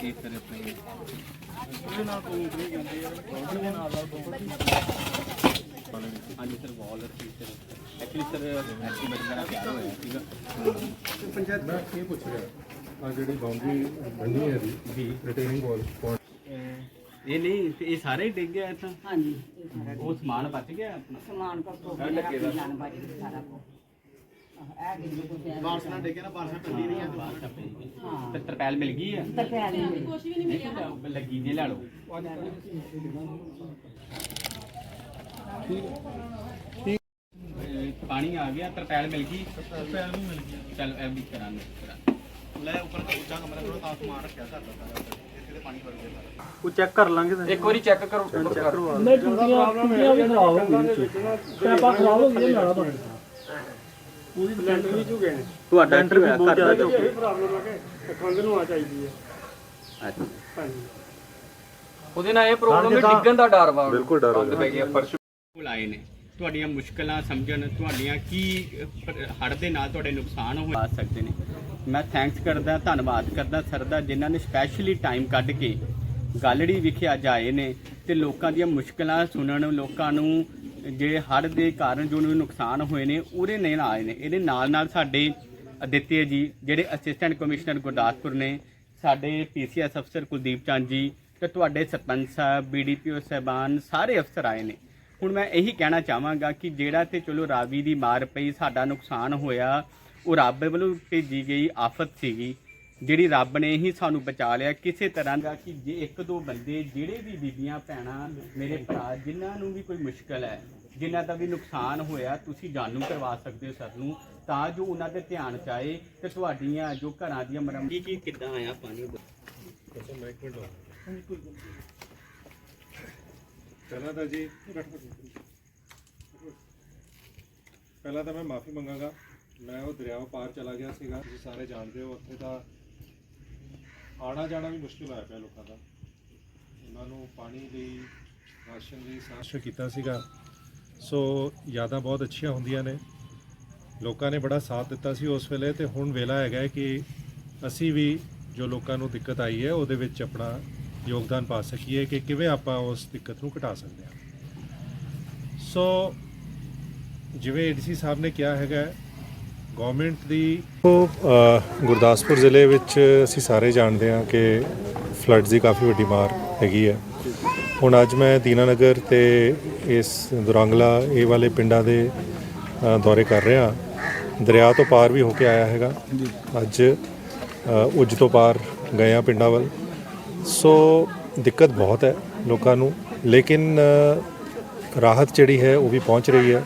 ਇਸ ਤਰ੍ਹਾਂ ਆਪਣੇ ਹਾਂਜੀ ਸਰ ਵਾਲ ਸੀ ਸਰ ਐਕਚੁਅਲੀ ਸਰ ਐਸਟੀਮੇਟ ਮੇਰਾ ਤਿਆਰ ਹੋਇਆ ਸੀਗਾ ਪੰਚਾਇਤ ਮੈਂ ਇਹ ਪੁੱਛ ਰਿਹਾ ਆ ਜਿਹੜੀ ਬਾਉਂਡਰੀ ਬੰਨੀ ਹੈ ਦੀ ਰਿਟੇਨਿੰਗ ਵਾਲ ਇਹ ਨਹੀਂ ਤੇ ਇਹ ਸਾਰੇ ਹੀ ਡਿੱਗ ਗਿਆ ਇੱਥਾਂ ਹਾਂਜੀ ਇਹ ਸਾਰਾ ਉਹ ਸਮਾਨ ਬਚ ਗਿਆ ਆਪਣਾ ਸਮਾਨ ਕੋ ਤੋਂ ਕੱਢ ਕੇ ਦਾ। ਜਾਨ ਬਾਜੀ ਸਾਰਾ ਕੋ ਇਹ ਕਿੰਨੇ ਕੁ ਹੈ ਬਾਰਸ ਨਾਲ ਡਿੱਗੇ ਨਾ ਬਾਰਸਾਂ ਟੱਲੀ ਰਹੀਆਂ ਹਾਂ। ਤੇ ਤਰਪੈਲ ਮਿਲ ਗਈ ਆ। ਤਾਂ ਕਹਿ ਰਹੇ ਨਹੀਂ ਲੱਗੀ ਜੇ ਲੈ ਲਓ। ਇਹ ਪਾਣੀ ਆ ਗਿਆ ਤਰਪੈਲ ਮਿਲ ਗਈ। ਤਰਪੈਲ ਵੀ ਮਿਲ ਗਈ। ਚਲ ਇਹ ਵੀ ਕਰਾਂਗੇ ਲੈ ਉੱਪਰ ਤੋਂ ਉੱਚਾ ਕਮਰਾ ਥੋੜਾ ਤਾਂ ਸਮਾਨ ਰੱਖਿਆ ਸਾਡਾ ਸਾਰਾ। ਇੱਥੇ ਤੇ ਪਾਣੀ ਵੜ ਗਿਆ ਸਾਰਾ। ਉਹ ਚੈੱਕ ਕਰ ਲਾਂਗੇ ਤਾਂ। ਇੱਕ ਵਾਰੀ ਚੈੱਕ ਕਰੋ। ਚੈੱਕ ਕਰਵਾ ਨਹੀਂ ਟੁੱਟੀਆਂ ਟੁੱਟੀਆਂ ਵੀ ਖਰਾਬ ਹੋ ਗਈਆਂ ਪੈਪਾਂ ਖਰਾਬ ਹੋ ਗਈਆਂ ਨਾਲਾ ਬਣ ਪੂਰੀ ਲੈਂਟਰ ਵੀ ਝੁਕੇ ਨੇ। ਤੁਹਾਡਾ ਕੀ ਹੋਇਆ? ਘਰ ਦਾ ਇਹ ਪ੍ਰੋਬਲਮ ਹੈ ਕਿ ਕੰਧ ਨੂੰ ਆ ਚਾਹੀਦੀ ਹੈ। ਅੱਛਾ। ਹਾਂਜੀ। ਉਹਦੇ ਨਾਲ ਇਹ ਪ੍ਰੋਬਲਮ ਹੈ ਡਿੱਗਣ ਦਾ ਡਰ ਵਾ। ਬਿਲਕੁਲ ਡਰ ਹੋ ਕੰਧ ਪੈ ਗਿਆ ਫਰਸ਼ ਕੋਲ ਆਏ ਨੇ। ਤੁਹਾਡੀਆਂ ਮੁਸ਼ਕਲਾਂ ਸਮਝਣ ਤੁਹਾਡੀਆਂ ਕੀ ਹੜ ਦੇ ਨਾਲ ਤੁਹਾਡੇ ਨੁਕਸਾਨ ਹੋ ਆ ਸਕਦੇ ਨੇ। ਮੈਂ ਥੈਂਕਸ ਕਰਦਾ ਧੰਨਵਾਦ ਕਰਦਾ ਸਰ ਦਾ ਜਿਨ੍ਹਾਂ ਨੇ ਸਪੈਸ਼ਲੀ ਟਾਈਮ ਕੱਢ ਕੇ ਗਾਲੜੀ ਵਿਖੇ ਅੱਜ ਆਏ ਨੇ ਤੇ ਲੋਕਾਂ ਦੀਆਂ ਮੁਸ਼ਕਲਾਂ ਸੁਣਨ ਲੋਕਾਂ ਨੂੰ ਜਿਹੜੇ ਹੜ੍ਹ ਦੇ ਕਾਰਨ ਜੋ ਨੂੰ ਨੁਕਸਾਨ ਹੋਏ ਨੇ, ਉਹਦੇ ਨਾਲ ਆਏ ਨੇ। ਇਹਦੇ ਨਾਲ ਨਾਲ ਸਾਡੇ ਅਦਿੱਤਿਆ ਜੀ, ਜਿਹੜੇ ਅਸਿਸਟੈਂਟ ਕਮਿਸ਼ਨਰ ਗੁਰਦਾਸਪੁਰ ਨੇ, ਸਾਡੇ ਪੀਸੀਐਸ ਅਫਸਰ ਕੁਲਦੀਪ ਚੰਦ ਜੀ ਤੇ ਤੁਹਾਡੇ ਸਰਪੰਚ ਸਾਹਿਬ ਬੀਡੀਪੀਓ ਸਾਹਿਬਾਨ ਸਾਰੇ ਅਫਸਰ ਆਏ ਨੇ। ਹੁਣ ਮੈਂ ਇਹੀ ਕਹਿਣਾ ਚਾਹਾਂਗਾ ਕਿ ਜਿਹੜਾ ਤੇ ਚਲੋ ਰਾਵੀ ਦੀ ਮਾਰ ਪਈ, ਸਾਡਾ ਨੁਕਸਾਨ ਹੋਇਆ, ਉਹ ਰੱਬ ਵੱਲੋਂ ਭੇਜੀ ਗਈ ਆਫਤ ਸੀਗੀ। ਜਿਹੜੀ ਰੱਬ ਨੇ ਹੀ ਸਾਨੂੰ ਬਚਾ ਲਿਆ ਕਿਸੇ ਤਰ੍ਹਾਂ ਦਾ ਕਿ ਜੇ ਇੱਕ ਦੋ ਬੰਦੇ ਜਿਹੜੇ ਵੀ ਬੀਬੀਆਂ ਭੈਣਾਂ ਮੇਰੇ ਭਰਾ ਜਿਨ੍ਹਾਂ ਨੂੰ ਵੀ ਕੋਈ ਮੁਸ਼ਕਲ ਹੈ ਜਿਨ੍ਹਾਂ ਦਾ ਵੀ ਨੁਕਸਾਨ ਹੋਇਆ ਤੁਸੀਂ ਜਾਣੂ ਕਰਵਾ ਸਕਦੇ ਹੋ ਸਰ ਨੂੰ ਤਾਂ ਜੋ ਉਹਨਾਂ ਦੇ ਧਿਆਨ ਚ ਆਏ ਤੇ ਤੁਹਾਡੀਆਂ ਜੋ ਘਰਾਂ ਦੀਆਂ ਮਰਮਤੀ ਕੀ ਕਿੱਦਾਂ ਆਇਆ ਪਾਣੀ? ਪਹਿਲਾਂ ਤਾਂ ਜੀ ਪਹਿਲਾਂ ਤਾਂ ਮੈਂ ਮਾਫੀ ਮੰਗਾਂਗਾ। ਮੈਂ ਉਹ ਦਰਿਆਓ ਪਾਰ ਚਲਾ ਗਿਆ ਸੀਗਾ। ਤੁਸੀਂ ਸਾਰੇ ਜਾਣਦੇ ਹੋ ਉੱਥੇ ਤਾਂ ਆਣਾ ਜਾਣਾ ਵੀ ਮੁਸ਼ਕਿਲ ਹੋਇਆ ਪਿਆ ਲੋਕਾਂ ਦਾ। ਉਹਨਾਂ ਨੂੰ ਪਾਣੀ ਲਈ ਰਾਸ਼ਨ ਲਈ ਸਾਸ਼ ਕੀਤਾ ਸੀਗਾ। ਸੋ ਯਾਦਾਂ ਬਹੁਤ ਅੱਛੀਆਂ ਹੁੰਦੀਆਂ ਨੇ। ਲੋਕਾਂ ਨੇ ਬੜਾ ਸਾਥ ਦਿੱਤਾ ਸੀ ਉਸ ਵੇਲੇ ਤੇ ਹੁਣ ਵੇਲਾ ਹੈਗਾ ਕਿ ਅਸੀਂ ਵੀ ਜੋ ਲੋਕਾਂ ਨੂੰ ਦਿੱਕਤ ਆਈ ਹੈ, ਉਹਦੇ ਵਿੱਚ ਆਪਣਾ ਯੋਗਦਾਨ ਪਾ ਸਕੀਏ ਕਿ ਕਿਵੇਂ ਆਪਾਂ ਉਸ ਦਿੱਕਤ ਨੂੰ ਘਟਾ ਸਕਦੇ ਹਾਂ। ਸੋ ਜਿਵੇਂ ਏਡੀਸੀ ਸਾਹਿਬ ਨੇ ਕਿਹਾ ਹੈਗਾ ਗਵਰਨਮੈਂਟ ਦੀ ਗੁਰਦਾਸਪੁਰ ਜ਼ਿਲ੍ਹੇ ਵਿੱਚ ਅਸੀਂ ਸਾਰੇ ਜਾਣਦੇ ਹਾਂ ਕਿ ਫਲੱਡਸ ਦੀ ਕਾਫੀ ਵੱਡੀ ਮਾਰ ਹੈਗੀ ਹੈ। ਹੁਣ ਅੱਜ ਮੈਂ ਦੀਨਾਨਗਰ ਤੇ ਇਸ ਦੁਰੰਗਲਾ ਇਹ ਵਾਲੇ ਪਿੰਡਾਂ ਦੇ ਦੌਰੇ ਕਰ ਰਿਹਾ ਦਰਿਆ ਤੋਂ ਪਾਰ ਵੀ ਹੋ ਕੇ ਆਇਆ ਹੈਗਾ। ਅੱਜ ਉੱਜ ਤੋਂ ਪਾਰ ਗਏ ਆ ਪਿੰਡਾਂ ਵੱਲ। ਸੋ ਦਿੱਕਤ ਬਹੁਤ ਹੈ ਲੋਕਾਂ ਨੂੰ। ਲੇਕਿਨ ਰਾਹਤ ਜਿਹੜੀ ਹੈ ਉਹ ਵੀ ਪਹੁੰਚ ਰਹੀ ਹੈ।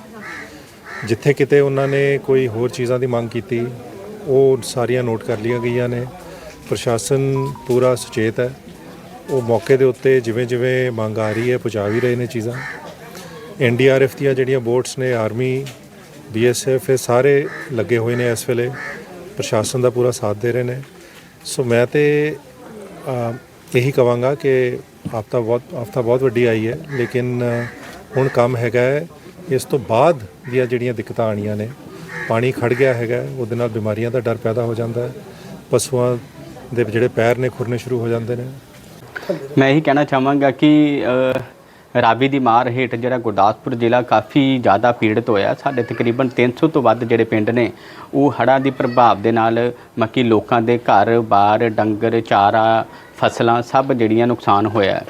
ਜਿੱਥੇ ਕਿਤੇ ਉਹਨਾਂ ਨੇ ਕੋਈ ਹੋਰ ਚੀਜ਼ਾਂ ਦੀ ਮੰਗ ਕੀਤੀ, ਉਹ ਸਾਰੀਆਂ ਨੋਟ ਕਰ ਲਈਆਂ ਗਈਆਂ ਨੇ। ਪ੍ਰਸ਼ਾਸਨ ਪੂਰਾ ਸੁਚੇਤ ਹੈ। ਉਹ ਮੌਕੇ ਦੇ ਉੱਤੇ ਜਿਵੇਂ ਜਿਵੇਂ ਮੰਗ ਆ ਰਹੀ ਹੈ ਪਹੁੰਚਾ ਵੀ ਰਹੇ ਨੇ ਚੀਜ਼ਾਂ। ਐਨਡੀਆਰਐਫ ਦੀਆਂ ਜਿਹੜੀਆਂ ਬੋਟਸ ਨੇ, ਆਰਮੀ ਬੀਐਸਐਫ ਇਹ ਸਾਰੇ ਲੱਗੇ ਹੋਏ ਨੇ ਇਸ ਵੇਲੇ। ਪ੍ਰਸ਼ਾਸਨ ਦਾ ਪੂਰਾ ਸਾਥ ਦੇ ਰਹੇ ਨੇ। ਸੋ ਮੈਂ ਤੇ ਇਹੀ ਕਵਾਂਗਾ ਕਿ ਆਫਤਾ ਬਹੁਤ ਆਫਤਾ ਬਹੁਤ ਵੱਡੀ ਆਈ ਹੈ, ਲੇਕਿਨ ਹੁਣ ਕੰਮ ਹੈਗਾ ਹੈ। ਇਸ ਤੋਂ ਬਾਅਦ ਦੀਆਂ ਜਿਹੜੀਆਂ ਦਿੱਕਤਾਂ ਆਣੀਆਂ ਨੇ ਪਾਣੀ ਖੜ ਗਿਆ ਹੈਗਾ ਉਹਦੇ ਨਾਲ ਬਿਮਾਰੀਆਂ ਦਾ ਡਰ ਪੈਦਾ ਹੋ ਜਾਂਦਾ ਹੈ ਪਸ਼ੂਆਂ ਦੇ ਜਿਹੜੇ ਪੈਰ ਨੇ ਖੁਰਨੇ ਸ਼ੁਰੂ ਹੋ ਜਾਂਦੇ ਨੇ। ਮੈਂ ਇਹੀ ਕਹਿਣਾ ਚਾਹਾਂਗਾ ਕਿ ਅ, ਰਾਵੀ ਦੀ ਮਾਰ ਹੇਠ ਜਿਹੜਾ ਗੁਰਦਾਸਪੁਰ ਜ਼ਿਲ੍ਹਾ ਕਾਫੀ ਜ਼ਿਆਦਾ ਪੀੜਤ ਹੋਇਆ। ਸਾਡੇ ਤਕਰੀਬਨ 300 ਤੋਂ ਵੱਧ ਜਿਹੜੇ ਪਿੰਡ ਨੇ ਉਹ ਹੜ੍ਹਾਂ ਦੀ ਪ੍ਰਭਾਵ ਦੇ ਨਾਲ ਮੱਕੀ ਲੋਕਾਂ ਦੇ ਘਰ ਬਾਰ ਡੰਗਰ ਚਾਰਾ ਫਸਲਾਂ ਸਭ ਜਿਹੜੀਆਂ ਨੁਕਸਾਨ ਹੋਇਆ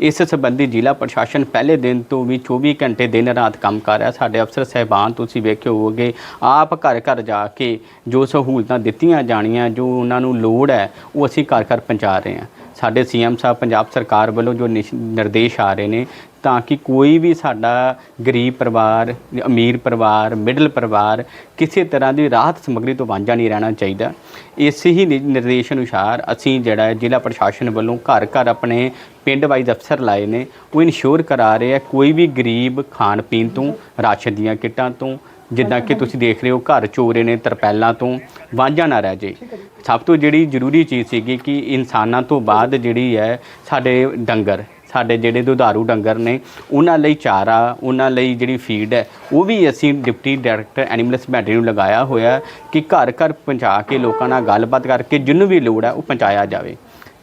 ਇਸ ਸੰਬੰਧੀ ਜ਼ਿਲ੍ਹਾ ਪ੍ਰਸ਼ਾਸਨ ਪਹਿਲੇ ਦਿਨ ਤੋਂ ਵੀ 24 ਘੰਟੇ ਦਿਨ ਰਾਤ ਕੰਮ ਕਰ ਰਿਹਾ। ਸਾਡੇ ਅਫਸਰ ਸਹਿਬਾਨ, ਤੁਸੀਂ ਵੇਖਿਓ ਹੋਵੋਗੇ, ਆਪ ਘਰ ਘਰ ਜਾ ਕੇ ਜੋ ਸਹੂਲਤਾਂ ਦਿੱਤੀਆਂ ਜਾਣੀਆਂ, ਜੋ ਉਹਨਾਂ ਨੂੰ ਲੋੜ ਹੈ, ਉਹ ਅਸੀਂ ਘਰ ਘਰ ਪਹੁੰਚਾ ਰਹੇ ਹਾਂ। ਸਾਡੇ ਸੀਐਮ ਸਾਹਿਬ ਪੰਜਾਬ ਸਰਕਾਰ ਵੱਲੋਂ ਜੋ ਨਿਸ਼- ਨਿਰਦੇਸ਼ ਆ ਰਹੇ ਨੇ ਤਾਂ ਕਿ ਕੋਈ ਵੀ ਸਾਡਾ ਗਰੀਬ ਪਰਿਵਾਰ, ਅਮੀਰ ਪਰਿਵਾਰ, ਮਿਡਲ ਪਰਿਵਾਰ ਕਿਸੇ ਤਰ੍ਹਾਂ ਦੀ ਰਾਹਤ ਸਮੱਗਰੀ ਤੋਂ ਵਾਂਝਾ ਨਹੀਂ ਰਹਿਣਾ ਚਾਹੀਦਾ। ਇਸੇ ਹੀ ਨਿ- ਨਿਰਦੇਸ਼ ਅਨੁਸਾਰ ਅਸੀਂ ਜਿਹੜਾ ਜ਼ਿਲ੍ਹਾ ਪ੍ਰਸ਼ਾਸਨ ਵੱਲੋਂ ਘਰ ਘਰ ਆਪਣੇ ਪਿੰਡ ਵਾਈਜ਼ ਅਫਸਰ ਲਾਏ ਨੇ। ਉਹ ਇਨਸ਼ੋਰ ਕਰਾ ਰਹੇ ਆ ਕੋਈ ਵੀ ਗਰੀਬ ਖਾਣ ਪੀਣ ਤੋਂ, ਰਾਸ਼ਨ ਦੀਆਂ ਕਿੱਟਾਂ ਤੋਂ ਜਿੱਦਾਂ ਕਿ ਤੁਸੀਂ ਦੇਖ ਰਹੇ ਹੋ, ਘਰ ਚੋਰੇ ਨੇ ਤਰਪੈਲਾਂ ਤੋਂ ਵਾਂਝਾ ਨਾ ਰਹਿ ਜੇ ਸਭ ਤੋਂ ਜਿਹੜੀ ਜ਼ਰੂਰੀ ਚੀਜ਼ ਸੀਗੀ ਕਿ ਇਨਸਾਨਾਂ ਤੋਂ ਬਾਅਦ ਜਿਹੜੀ ਹੈ ਸਾਡੇ ਡੰਗਰ, ਸਾਡੇ ਜਿਹੜੇ ਦੁਧਾਰੂ ਡੰਗਰ ਨੇ, ਉਹਨਾਂ ਲਈ ਚਾਰਾ, ਉਹਨਾਂ ਲਈ ਜਿਹੜੀ ਫੀਡ ਹੈ, ਉਹ ਵੀ ਅਸੀਂ ਡਿਪਟੀ ਡਾਇਰੈਕਟਰ ਐਨੀਮਲ ਹਸਬੈਂਡਰੀ ਨੂੰ ਲਗਾਇਆ ਹੋਇਆ ਕਿ ਘਰ ਘਰ ਪਹੁੰਚਾ ਕੇ ਲੋਕਾਂ ਨਾਲ ਗੱਲਬਾਤ ਕਰਕੇ ਜਿਹਨੂੰ ਵੀ ਲੋੜ ਹੈ ਉਹ ਪਹੁੰਚਾਇਆ ਜਾਵੇ।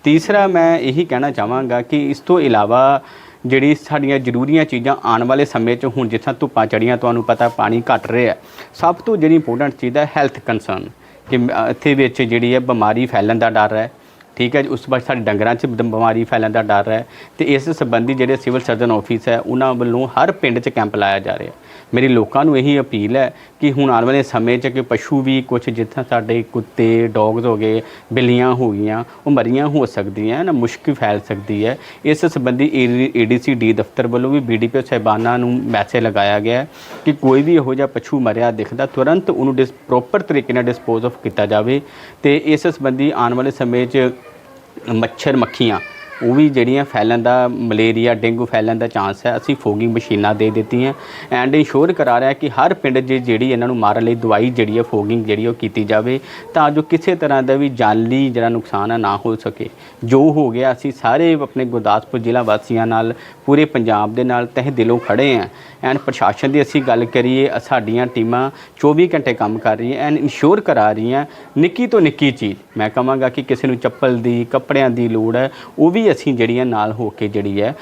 ਤੀਸਰਾ ਮੈਂ ਇਹੀ ਕਹਿਣਾ ਚਾਹਾਂਗਾ ਕਿ ਇਸ ਤੋਂ ਇਲਾਵਾ ਜਿਹੜੀ ਸਾਡੀਆਂ ਜ਼ਰੂਰੀਆਂ ਚੀਜ਼ਾਂ ਆਉਣ ਵਾਲੇ ਸਮੇਂ 'ਚ ਹੁਣ ਜਿੱਥਾਂ ਧੁੱਪਾਂ ਚੜੀਆਂ ਤੁਹਾਨੂੰ ਪਤਾ ਪਾਣੀ ਘਟ ਰਿਹਾ ਸਭ ਤੋਂ ਜਿਹੜੀ ਇੰਪੋਰਟੈਂਟ ਚੀਜ਼ ਹੈ ਹੈਲਥ ਕੰਸਰਨ ਕਿ ਇੱਥੇ ਵਿੱਚ ਜਿਹੜੀ ਹੈ ਬਿਮਾਰੀ ਫੈਲਣ ਦਾ ਡਰ ਹੈ। ਠੀਕ ਹੈ ਜੀ, ਉਸ ਤੋਂ ਬਾਅਦ ਸਾਡੇ ਡੰਗਰਾਂ 'ਚ ਬ- ਬਿਮਾਰੀ ਫੈਲਣ ਦਾ ਡਰ ਹੈ ਤੇ ਇਸ ਸੰਬੰਧੀ ਜਿਹੜੇ ਸਿਵਲ ਸਰਜਨ ਆਫਿਸ ਹੈ, ਉਹਨਾਂ ਵੱਲੋਂ ਹਰ ਪਿੰਡ 'ਚ ਕੈਂਪ ਲਾਇਆ ਜਾ ਰਿਹਾ। ਮੇਰੀ ਲੋਕਾਂ ਨੂੰ ਇਹੀ ਅਪੀਲ ਹੈ ਕਿ ਹੁਣ ਆਉਣ ਵਾਲੇ ਸਮੇਂ 'ਚ ਕਿ ਪਸ਼ੂ ਵੀ ਕੁਝ ਜਿੱਥੇ ਸਾਡੇ ਕੁੱਤੇ ਡੌਗਸ ਹੋ ਗਏ, ਬਿੱਲੀਆਂ ਹੋ ਗਈਆਂ, ਉਹ ਮਰੀਆਂ ਹੋ ਸਕਦੀਆਂ ਨਾ ਮੁਸ਼ਕ ਫੈਲ ਸਕਦੀ ਹੈ। ਇਸ ਸੰਬੰਧੀ ਏਡੀਸੀਡੀ ਦਫ਼ਤਰ ਵੱਲੋਂ ਵੀ ਬੀਡੀਪੀਓ ਸਾਹਿਬਾਨਾਂ ਨੂੰ ਮੈਸੇਜ ਲਗਾਇਆ ਗਿਆ ਹੈ ਕਿ ਕੋਈ ਵੀ ਇਹੋ ਜਿਹਾ ਪਸ਼ੂ ਮਰਿਆ ਦਿਖਦਾ, ਤੁਰੰਤ ਉਹਨੂੰ ਡਿਸ, ਪ੍ਰੋਪਰ ਤਰੀਕੇ ਨਾਲ ਡਿਸਪੋਜ਼ ਆਫ ਕੀਤਾ ਜਾਵੇ ਤੇ ਇਸ ਸੰਬੰਧੀ ਆਉਣ ਵਾਲੇ ਸਮੇਂ 'ਚ ਮੱਛਰ ਮੱਖੀਆਂ। ਉਹ ਵੀ ਜਿਹੜੀਆਂ ਫੈਲਣ ਦਾ, ਮਲੇਰੀਆ, ਡੇਂਗੂ ਫੈਲਣ ਦਾ ਚਾਂਸ ਹੈ, ਅਸੀਂ ਫੋਗਿੰਗ ਮਸ਼ੀਨਾਂ ਦੇ ਦਿੱਤੀਆਂ। ਐਂਡ ਇੰਸ਼ੋਰ ਕਰਾ ਰਿਹਾ ਕਿ ਹਰ ਪਿੰਡ 'ਚ ਜਿਹੜੀ ਇਹਨਾਂ ਨੂੰ ਮਾਰਨ ਲਈ ਦਵਾਈ ਜਿਹੜੀ ਹੈ ਫੋਗਿੰਗ ਜਿਹੜੀ ਉਹ ਕੀਤੀ ਜਾਵੇ, ਤਾਂ ਜੋ ਕਿਸੇ ਤਰ੍ਹਾਂ ਦਾ ਵੀ ਜਾਨੀ ਜਿਹੜਾ ਨੁਕਸਾਨ ਹੈ ਨਾ ਹੋ ਸਕੇ। ਜੋ ਹੋ ਗਿਆ, ਅਸੀਂ ਸਾਰੇ ਆਪਣੇ ਗੁਰਦਾਸਪੁਰ ਜ਼ਿਲ੍ਹਾ ਵਾਸੀਆਂ ਨਾਲ, ਪੂਰੇ ਪੰਜਾਬ ਦੇ ਨਾਲ ਤਹਿ ਦਿਲੋਂ ਖੜੇ ਹਾਂ। ਐਂਡ ਪ੍ਰਸ਼ਾਸਨ ਦੀ ਅਸੀਂ ਗੱਲ ਕਰੀਏ ਸਾਡੀਆਂ ਟੀਮਾਂ 24 ਘੰਟੇ ਕੰਮ ਕਰ ਰਹੀਆਂ ਐਂਡ ਇੰਸ਼ੋਰ ਕਰਾ ਰਹੀਆਂ ਨਿੱਕੀ ਤੋਂ ਨਿੱਕੀ ਚੀਜ਼। ਮੈਂ ਕਹਾਂਗਾ ਕਿ ਕਿਸੇ ਨੂੰ ਚੱਪਲ ਦੀ, ਕੱਪੜਿਆਂ ਦੀ ਲੋੜ ਹੈ, ਉਹ ਵੀ ਅਸੀਂ ਜਿਹੜੀ ਹੈ ਨਾਲ ਹੋ ਕੇ ਜਿਹੜੀ ਹੈ